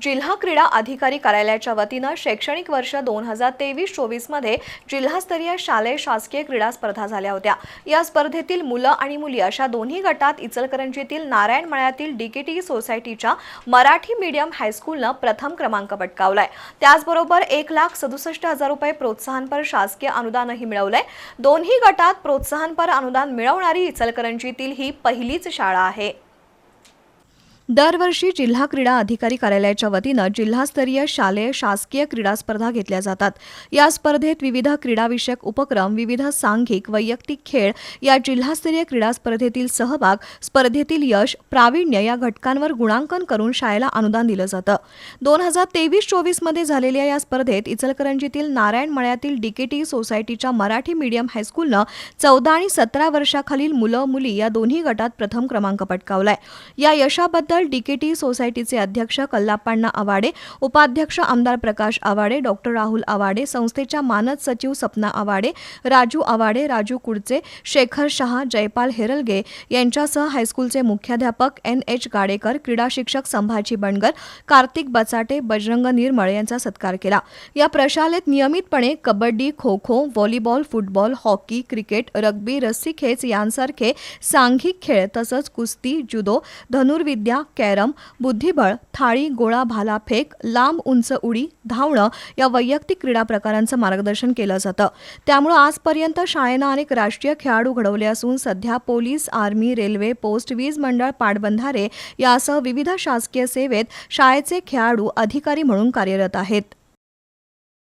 जिल्हा क्रीडा अधिकारी कार्यालयाच्या वतीनं शैक्षणिक वर्ष दोन हजार तेवीस चोवीसमध्ये जिल्हास्तरीय शालेय शासकीय क्रीडा स्पर्धा झाल्या होत्या. या स्पर्धेतील मुलं आणि मुली अशा दोन्ही गटात इचलकरंजीतील नारायण मळ्यातील डीकेटी सोसायटीच्या मराठी मीडियम हायस्कूलनं प्रथम क्रमांक पटकावलाय. त्याचबरोबर एक लाख सदुसष्ट हजार रुपये प्रोत्साहनपर शासकीय अनुदानही मिळवलंय. दोन्ही गटात प्रोत्साहनपर अनुदान मिळवणारी इचलकरंजीतील ही पहिलीच शाळा आहे. दरवर्षी जिल्हा क्रीडा अधिकारी कार्यालयाच्या वतीनं जिल्हास्तरीय शालेय शासकीय क्रीडा स्पर्धा घेतल्या जातात. या स्पर्धेत विविध क्रीडाविषयक उपक्रम विविध सांघिक वैयक्तिक खेळ या जिल्हास्तरीय क्रीडा स्पर्धेतील सहभाग स्पर्धेतील यश प्रावीण्य या घटकांवर गुणांकन करून शाळेला अनुदान दिलं जातं. दोन हजार तेवीस चोवीसमध्ये झालेल्या या स्पर्धेत इचलकरंजीतील नारायण मळ्यातील डीकेटी सोसायटीच्या मराठी मीडियम हायस्कूलनं चौदा आणि सतरा वर्षाखालील मुलं मुली या दोन्ही गटात प्रथम क्रमांक पटकावलाय. या यशाबद्दल डीकेटी सोसायटीचे अध्यक्ष कल्लाप्पाण्णा आवाडे उपाध्यक्ष आमदार प्रकाश आवाडे डॉक्टर राहुल आवाडे संस्थेच्या मानद सचिव सपना आवाडे राजू आवाडे राजू कुडचे शेखर शहा जयपाल हेरलगे यांच्यासह हायस्कूलचे मुख्याध्यापक एन एच गाडेकर क्रीडा शिक्षक संभाजी बणगर कार्तिक बचाटे बजरंग निर्मळ यांचा सत्कार केला. या प्रशालेत नियमितपणे kabaddi kho kho volleyball football hockey cricket rugby रस्सी खेच यांसारखे सांघिक खेळ तसंच कुस्ती जुदो धनुर्विद्या कॅरम बुद्धिबळ थाळी गोळा भाला फेक लांब उंच उडी धावणं या वैयक्तिक क्रीडा प्रकारांचं मार्गदर्शन केलं जातं. त्यामुळं आजपर्यंत शाळेनं अनेक राष्ट्रीय खेळाडू घडवले असून सध्या पोलीस आर्मी रेल्वे पोस्ट वीज मंडळ पाटबंधारे यासह विविध शासकीय सेवेत शाळेचे खेळाडू अधिकारी म्हणून कार्यरत आहेत.